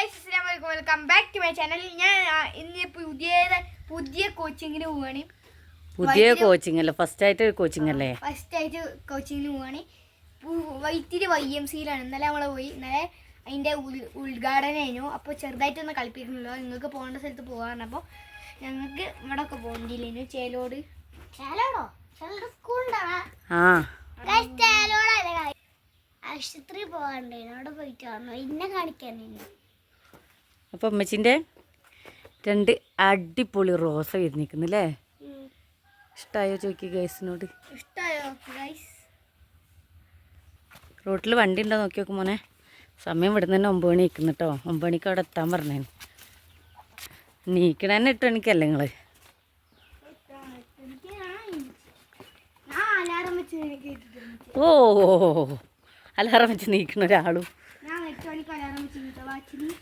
Guys അസ്സലാമു അലൈക്കും. Welcome back to my channel ഞാൻ ഇന്ന് പുതിയ പുതിയ കോച്ചിങ്ങിന് പോവാണ്. പുതിയ കോച്ചിങ് അല്ലേ ഫസ്റ്റ് ആയിട്ട് കോച്ചിങ് അല്ലേ ഫസ്റ്റ് ആയിട്ട് കോച്ചിങ്ങിന് പോവാണ്. വൈത്തിരി വൈ എം സിയിലാണ്. ഇന്നലെ നമ്മൾ പോയി. ഇന്നലെ അതിന്റെ ഉദ്ഘാടനമായിരുന്നു അപ്പോൾ ചെറുതായിട്ടൊന്ന് കളിപ്പിക്കുന്നുള്ളൂ. നിങ്ങൾക്ക് പോകേണ്ട സ്ഥലത്ത് പോകാറുണ്ട് അപ്പോൾ ഞങ്ങൾക്ക് ഇവിടെ ഒക്കെ പോകണ്ടില്ലേനു ചേലോട്. ചേലോടോ? സ്കൂളുണ്ടാവാ ആ. ചേലോടല്ലേ ആശുപത്രി പോകാണ്ടായിരുന്നു അവിടെ പോയിട്ട് വന്നു. ഇന്നെ കാണിക്കാനായിരുന്നു അപ്പം അമ്മച്ചിന്റെ രണ്ട് അടിപൊളി റോസ വരുന്നിരിക്കുന്നില്ലേ ഇഷ്ടായോ ഗൈസിനോട്? ഇഷ്ടമായോ ഗൈസ്? റോട്ടിൽ വണ്ടി ഉണ്ടോ നോക്കി നോക്കും മോനെ. സമയം ഇവിടെ തന്നെ ഒമ്പത് മണി നിൽക്കുന്നു കേട്ടോ ഒമ്പത് മണിക്ക് അവിടെ എത്താൻ പറഞ്ഞേന്. നീക്കണ തന്നെ എട്ട് മണിക്കല്ലേ നിങ്ങൾ ഓ അലാറം വെച്ച് നീക്കണ ഒരാളും ഞാൻ എട്ട് മണിക്ക് അലാറം വെച്ച് വാച്ചിന് ഉം?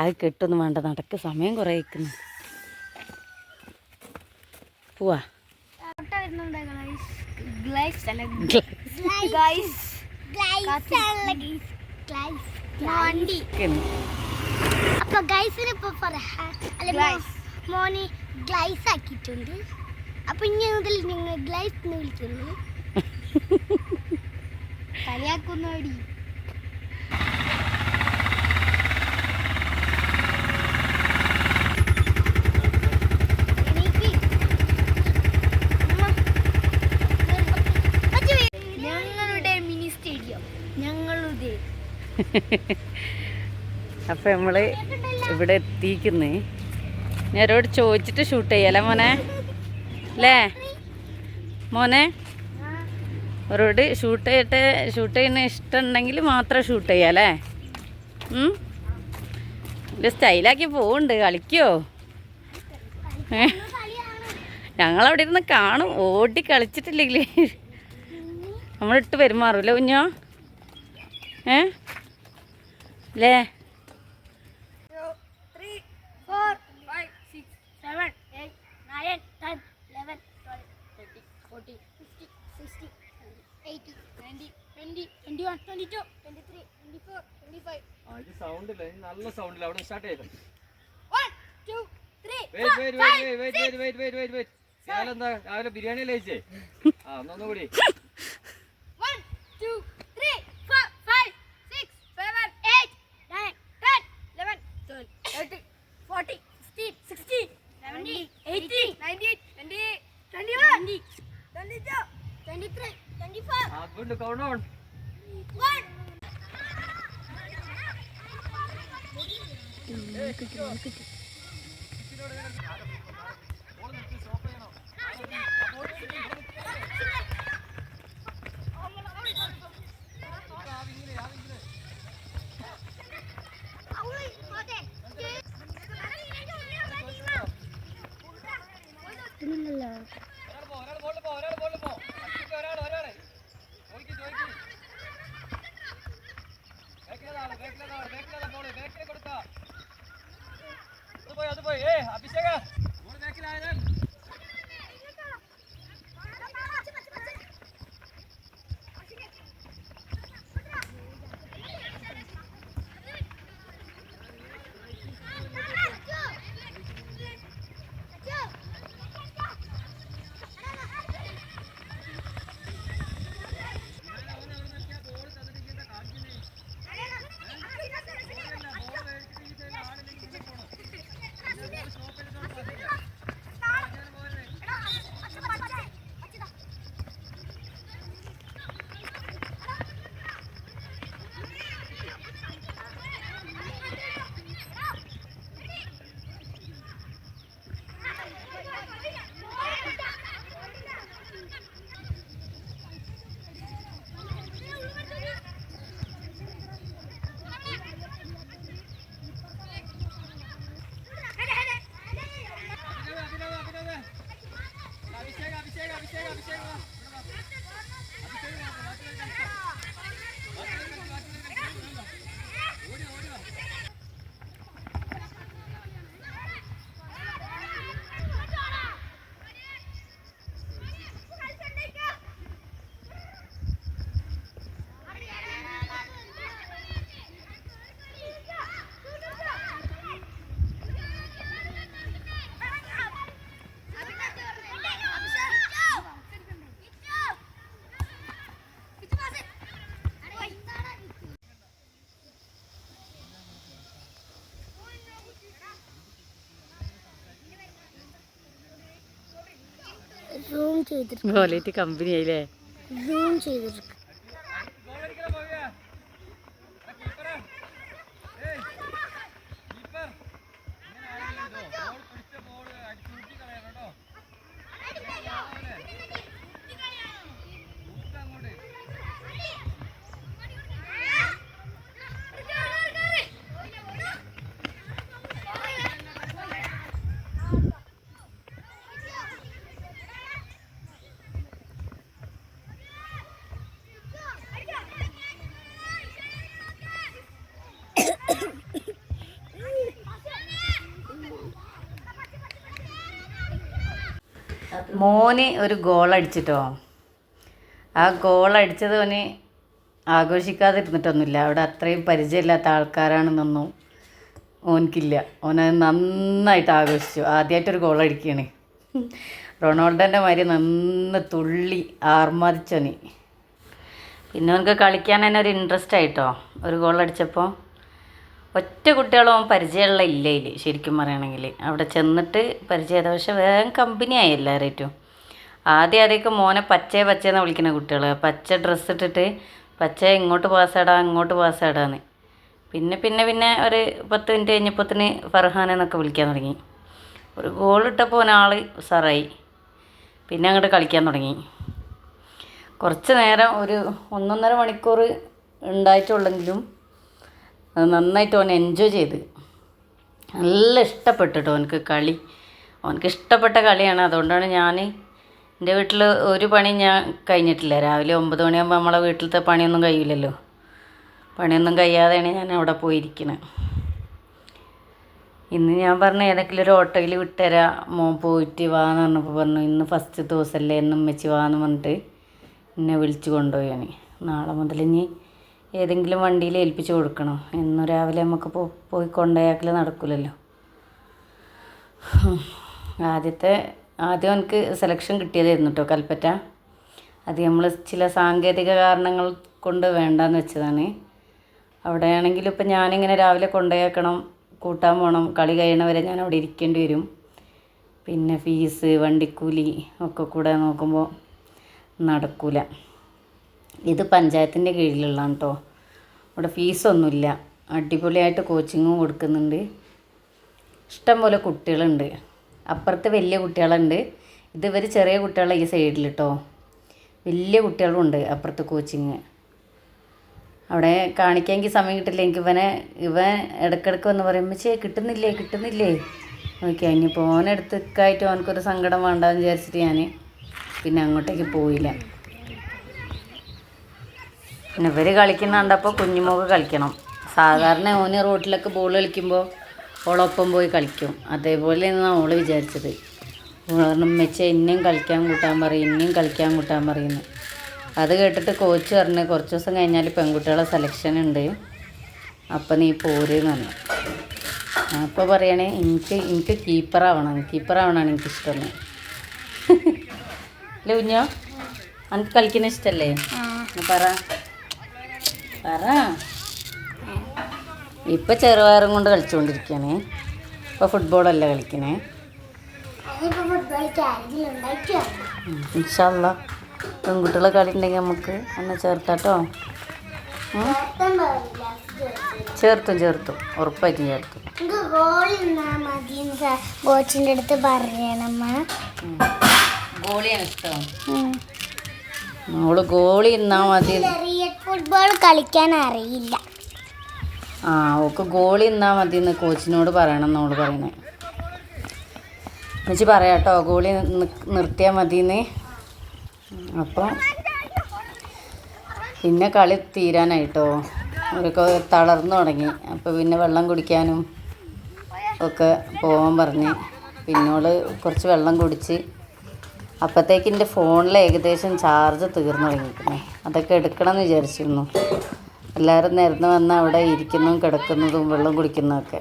അത് കെട്ടൊന്നും വേണ്ട നടക്ക് സമയം കുറേ നിൽക്കുന്നു പോവാ അപ്പൊ ഗൈസിന് ഇപ്പൊ മോനെ ഗ്ലൈസ് ആക്കിയിട്ടുണ്ട്. അപ്പൊ ഇനി മുതൽ നിങ്ങൾ ഗ്ലൈസ് എന്ന് വിളിക്കുന്നു. കളിയാക്കുന്നോടി. ഞങ്ങളുടെ മിനി സ്റ്റേഡിയം ഞങ്ങളുടെ. അപ്പം നമ്മൾ ഇവിടെ എത്തിക്കുന്നേ ഞാനോട് ചോദിച്ചിട്ട് ഷൂട്ട് ചെയ്യാലേ മോനെ. അല്ലേ മോനെ? അവരോട് ഷൂട്ട് ചെയ്യട്ടെ ഷൂട്ട് ചെയ്യുന്ന ഇഷ്ടമുണ്ടെങ്കിൽ മാത്രം ഷൂട്ട് ചെയ്യാം അല്ലേ? എന്റെ സ്റ്റൈലാക്കി പോവുണ്ട് കളിക്കോ? ഞങ്ങളവിടെ ഇരുന്ന് കാണും ഓടി കളിച്ചിട്ടില്ലെങ്കിൽ നമ്മളിട്ട് പെരുമാറൂല്ലേ കുഞ്ഞോ? ഏ? അല്ലേ നയൻ നല്ല സ്റ്റാർട്ട് ചെയ്തോ? ബിരിയാണി അല്ലേ ആ ഒന്നൊന്നുകൂടി count, count on. One. Hey, ചെയ്തിട്ട് ഗോലേറ്റ് കമ്പനി ആയില്ലേ? സൂം മോന് ഒരു ഗോൾ അടിച്ചിട്ടോ? ആ ഗോൾ അടിച്ചത് ഓന് ആഘോഷിക്കാതിരുന്നിട്ടൊന്നുമില്ല. അവിടെ അത്രയും പരിചയമില്ലാത്ത ആൾക്കാരാണെന്നൊന്നും ഓനിക്കില്ല ഓനത് നന്നായിട്ട് ആഘോഷിച്ചു. ആദ്യമായിട്ടൊരു ഗോൾ അടിക്കുകയാണ് റൊണാൾഡോന്റെ മാതിരി നന്ന് തുള്ളി ആർമാദിച്ചോനി. പിന്നെ അവനക്ക് കളിക്കാൻ തന്നെ ഒരു ഇൻട്രസ്റ്റ് ആയിട്ടോ? ഒരു ഗോൾ അടിച്ചപ്പോൾ ഒറ്റ കുട്ടികളും പരിചയമുള്ള ഇല്ലയിൽ ശരിക്കും പറയുകയാണെങ്കിൽ അവിടെ ചെന്നിട്ട് പരിചയത പക്ഷെ വേഗം കമ്പനിയായി എല്ലാവരേറ്റും. ആദ്യം ആദ്യമൊക്കെ മോനെ പച്ചേ പച്ചേന്ന് വിളിക്കുന്ന കുട്ടികൾ പച്ച ഡ്രസ്സ് ഇട്ടിട്ട് പച്ച ഇങ്ങോട്ട് പാസ്സാടാ ഇങ്ങോട്ട് പാസ്സാടാന്ന് പിന്നെ പിന്നെ പിന്നെ ഒരു പത്ത് മിനിറ്റ് കഴിഞ്ഞപ്പത്തിന് ഫർഹാൻ എന്നൊക്കെ വിളിക്കാൻ തുടങ്ങി. ഒരു ഗോൾ ഇട്ടപ്പോൾ ഒരാൾ ഉസാറായി. പിന്നെ അങ്ങോട്ട് കളിക്കാൻ തുടങ്ങി. കുറച്ച് നേരം ഒരു ഒന്നൊന്നര മണിക്കൂർ ഉണ്ടായിട്ടുള്ളെങ്കിലും അത് നന്നായിട്ട് ഓൻ എൻജോയ് ചെയ്ത്. നല്ല ഇഷ്ടപ്പെട്ടിട്ടോ ഓനക്ക് കളി. അവനക്ക് ഇഷ്ടപ്പെട്ട കളിയാണ്. അതുകൊണ്ടാണ് ഞാൻ എന്റെ വീട്ടിൽ ഒരു പണി ഞാൻ കഴിഞ്ഞിട്ടില്ല. രാവിലെ ഒമ്പത് മണിയാകുമ്പോൾ നമ്മളെ വീട്ടിലത്തെ പണിയൊന്നും കഴിയില്ലല്ലോ. പണിയൊന്നും കഴിയാതെയാണ് ഞാൻ അവിടെ പോയിരിക്കുന്നത് ഇന്ന് ഞാൻ പറഞ്ഞു ഏതെങ്കിലും ഒരു ഓട്ടോയിൽ വിട്ടുതരാം മോൻ പോയിട്ട് വാന്ന് പറഞ്ഞപ്പോൾ പറഞ്ഞു ഇന്ന് ഫസ്റ്റ് ദിവസമല്ലേ എന്നും വെച്ച് വാന്ന് പറഞ്ഞിട്ട് എന്നെ വിളിച്ച് കൊണ്ടുപോയി നാളെ മുതൽ ഇനി ഏതെങ്കിലും വണ്ടിയിൽ ഏൽപ്പിച്ച് കൊടുക്കണം? ഇന്ന് രാവിലെ നമുക്ക് പോയി കൊണ്ടുപോയാക്കൽ നടക്കില്ലല്ലോ ആദ്യത്തെ ആദ്യം എനിക്ക് സെലക്ഷൻ കിട്ടിയതായിരുന്നു കേട്ടോ കൽപ്പറ്റ. അത് നമ്മൾ ചില സാങ്കേതിക കാരണങ്ങൾ കൊണ്ട് വേണ്ടാന്ന് വെച്ചതാണ്. അവിടെയാണെങ്കിൽ ഇപ്പം ഞാനിങ്ങനെ രാവിലെ കൊണ്ടുപോയേക്കണം കൂട്ടാൻ പോകണം കളി കഴിയണവരെ ഞാൻ അവിടെ ഇരിക്കേണ്ടി വരും. പിന്നെ ഫീസ് വണ്ടിക്കൂലി ഒക്കെ കൂടെ നോക്കുമ്പോൾ നടക്കൂല. ഇത് പഞ്ചായത്തിന്റെ കീഴിലുള്ളതാണ് കേട്ടോ ഇവിടെ ഫീസൊന്നുമില്ല. അടിപൊളിയായിട്ട് കോച്ചിങ്ങും കൊടുക്കുന്നുണ്ട്. ഇഷ്ടംപോലെ കുട്ടികളുണ്ട്. അപ്പുറത്ത് വലിയ കുട്ടികളുണ്ട്. ഇത് ഇവർ ചെറിയ കുട്ടികളെ ഈ സൈഡിൽ കേട്ടോ വലിയ കുട്ടികളുണ്ട് അപ്പുറത്ത് കോച്ചിങ്. അവിടെ കാണിക്കാമെങ്കിൽ സമയം കിട്ടില്ല. എനിക്ക് ഇവനെ ഇവൻ ഇടയ്ക്കിടയ്ക്ക് വന്ന് പറയുമ്പോൾ ചേ കിട്ടുന്നില്ലേ കിട്ടുന്നില്ലേ? നോക്കിയാൽ ഇനിയിപ്പോൾ ഓനെടുത്തൊക്കെയായിട്ട് ഓനക്കൊരു സങ്കടം വേണ്ടെന്ന് വിചാരിച്ചിട്ട് ഞാൻ പിന്നെ അങ്ങോട്ടേക്ക് പോയില്ല. പിന്നെ ഇവർ കളിക്കുന്ന കണ്ടപ്പോൾ കുഞ്ഞുമോക്ക് കളിക്കണം. സാധാരണ ഓന് റോട്ടിലൊക്കെ ബോൾ കളിക്കുമ്പോൾ ഓളൊപ്പം പോയി കളിക്കും. അതേപോലെ തന്നെ ഓൾ വിചാരിച്ചത് ഉമ്മച്ച മെച്ച ഇനിയും കളിക്കാൻ കൂട്ടാൻ പറയും ഇനിയും കളിക്കാൻ കൂട്ടാൻ പറയുന്നു അത് കേട്ടിട്ട് കോച്ച് പറഞ്ഞ് കുറച്ച് ദിവസം കഴിഞ്ഞാൽ പെൺകുട്ടികളെ സെലക്ഷൻ ഉണ്ട്. അപ്പം നീ പോരെന്ന് പറഞ്ഞു. അപ്പോൾ പറയണേ എനിക്ക് എനിക്ക് കീപ്പറാവണം കീപ്പറാവണമാണ് എനിക്കിഷ്ടം അല്ലേ കുഞ്ഞോ? എനിക്ക് കളിക്കുന്ന ഇഷ്ടമല്ലേ പറ. പറ. ഇപ്പം ചെറുപയറും കൊണ്ട് കളിച്ചുകൊണ്ടിരിക്കുകയാണ് ഇപ്പോൾ ഫുട്ബോളല്ല കളിക്കണേ. ഇൻഷല്ല പെൺകുട്ടികളെ കളി ഉണ്ടെങ്കിൽ നമുക്ക് എന്നെ ചേർത്താട്ടോ? ചേർത്തും ചേർത്തും. ഉറപ്പായിട്ടും ചേർത്തും. കോച്ചിന്റെ അടുത്ത് പറയണമ്മ ഗോളിയാണ് ഇഷ്ടം. ഗോളി ഇന്നാ മതി ഫുട്ബോൾ കളിക്കാൻ അറിയില്ല. ആ ഓക്ക് ഗോളി ഇന്നാ മതി എന്ന് കോച്ചിനോട് പറയണം എന്നോട് പറയുന്നത് എന്നുവെച്ച് കേട്ടോ ഗോളി നിർത്തിയാൽ മതി എന്ന് അപ്പം പിന്നെ കളി തീരാനായിട്ടോ. അവരൊക്കെ തളർന്നു തുടങ്ങി. അപ്പോൾ പിന്നെ വെള്ളം കുടിക്കാനും ഒക്കെ പോകാൻ പറഞ്ഞ്. പിന്നോൾ കുറച്ച് വെള്ളം കുടിച്ച് അപ്പോഴത്തേക്ക് എന്റെ ഫോണിൽ ഏകദേശം ചാർജ് തീർന്നു തുടങ്ങിയിരിക്കുന്നു. അതൊക്കെ എടുക്കണം എന്ന് വിചാരിച്ചിരുന്നു. എല്ലാവരും നിരന്ന് വന്ന് അവിടെ ഇരിക്കുന്നതും കിടക്കുന്നതും വെള്ളം കുടിക്കുന്നതൊക്കെ.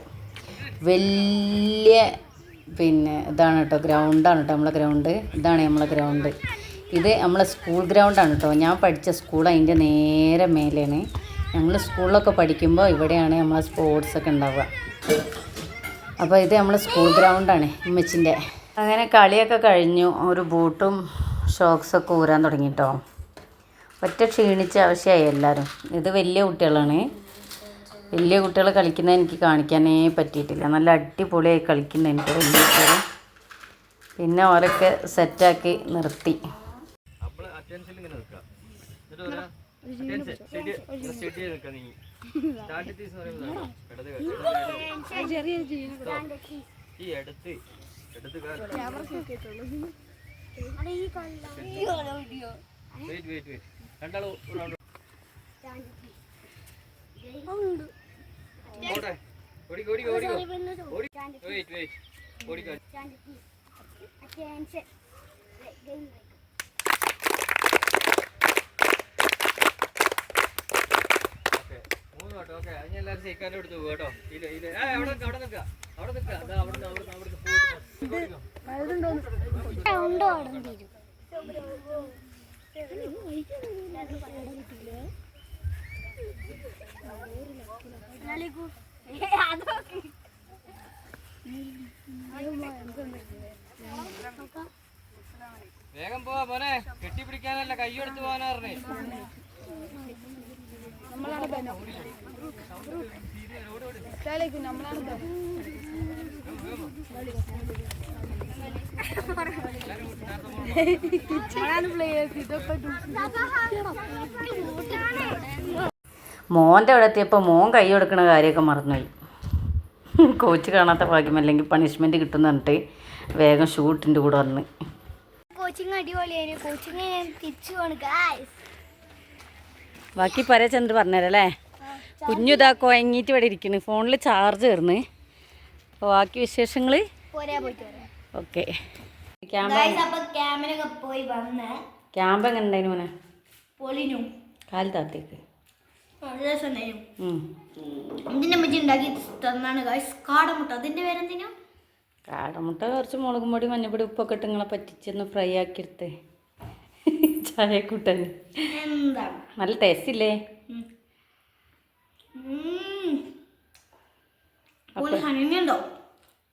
വലിയ പിന്നെ ഇതാണ് കേട്ടോ ഗ്രൗണ്ടാണ് കേട്ടോ നമ്മളെ ഗ്രൗണ്ട് ഇതാണ് നമ്മളെ ഗ്രൗണ്ട് ഇത് നമ്മളെ സ്കൂൾ ഗ്രൗണ്ടാണ് കേട്ടോ ഞാൻ പഠിച്ച സ്കൂൾ അതിന്റെ നേരെ മേലെയാണ്. ഞങ്ങൾ സ്കൂളിലൊക്കെ പഠിക്കുമ്പോൾ ഇവിടെയാണ് നമ്മളെ സ്പോർട്സൊക്കെ ഉണ്ടാവുക അപ്പോൾ ഇത് നമ്മളെ സ്കൂൾ ഗ്രൗണ്ടാണ് ഉമ്മച്ചിന്റെ അങ്ങനെ കളിയൊക്കെ കഴിഞ്ഞു. ഒരു ബൂട്ടും ഷോക്സൊക്കെ ഊരാൻ തുടങ്ങി കേട്ടോ ഒറ്റ ക്ഷീണിച്ച ആവശ്യമായി എല്ലാവരും ഇത് വലിയ കുട്ടികളാണ്. വലിയ കുട്ടികൾ കളിക്കുന്നത് എനിക്ക് കാണിക്കാനേ പറ്റിയിട്ടില്ല. നല്ല അടിപൊളിയായി കളിക്കുന്നത് എനിക്ക് വലിയ കുട്ടികൾ. പിന്നെ ഓരൊക്കെ സെറ്റാക്കി നിർത്തി. ഈ എടുത്ത് എടുത്ത്. ഓക്കെ അതിനെല്ലാവരും എടുത്തു എല്ലാവരും എടുത്ത് പോകും കേട്ടോ ഇല്ല ഇല്ല അവിടെ അവിടെ നിൽക്കുക അവിടെ നിൽക്കുക അവിടെ അവിടെ അവിടെ വേഗം പോവാ പോനെ കെട്ടിപ്പിടിക്കാനല്ല കൈയെടുത്ത് പോകാനാ പറഞ്ഞേ. മോന്റെ അവിടെ എത്തിയപ്പോൾ മോൻ കൈ കൊടുക്കണ കാര്യമൊക്കെ മറന്നുപോയി. കോച്ച് കാണാത്ത ഭാഗ്യം അല്ലെങ്കിൽ പണിഷ്മെന്റ് കിട്ടുന്ന പറഞ്ഞിട്ട് വേഗം ഷൂട്ടിന്റെ കൂടെ വന്ന്. കോച്ചിങ് അടിപൊളിയായിരുന്നു. കോച്ചിങ് തിരിച്ചു ബാക്കി പറയാ ചന്ദ്ര പറഞ്ഞുതരല്ലേ കുഞ്ഞു ഇതാ കുഴങ്ങിയിട്ട് ഇവിടെ ഇരിക്കുന്നു ഫോണിൽ ചാർജ് കയറുന്നു അപ്പോൾ ബാക്കി വിശേഷങ്ങൾ ഓക്കെ. ക്യാമ്പ് ക്യാമ്പ് എങ്ങനെ ഉണ്ടായിരുന്നു മോനെ? കാൽ താത്തേക്ക്. കാടമുട്ട. കുറച്ച് മുളകും പൊടി മഞ്ഞപ്പൊടി ഉപ്പൊക്കെ ഇട്ട് നിങ്ങളെ പറ്റിച്ചൊന്ന് ഫ്രൈ ആക്കി എടുത്തേ ചായ കൂട്ടാൻ. നല്ല ടേസ്റ്റ് ഇല്ലേ?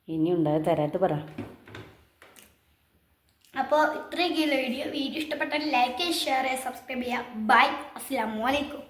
ഇനി ഉണ്ടായി തരാട്ട് പറ. അപ്പോൾ ഇത്രയൊക്കെയുള്ള വീഡിയോ വീഡിയോ ഇഷ്ടപ്പെട്ടാൽ ലൈക്ക് ചെയ്യുക ഷെയർ ചെയ്യുക. സബ്സ്ക്രൈബ് ചെയ്യുക ബൈ അസ്സാം വലൈക്കും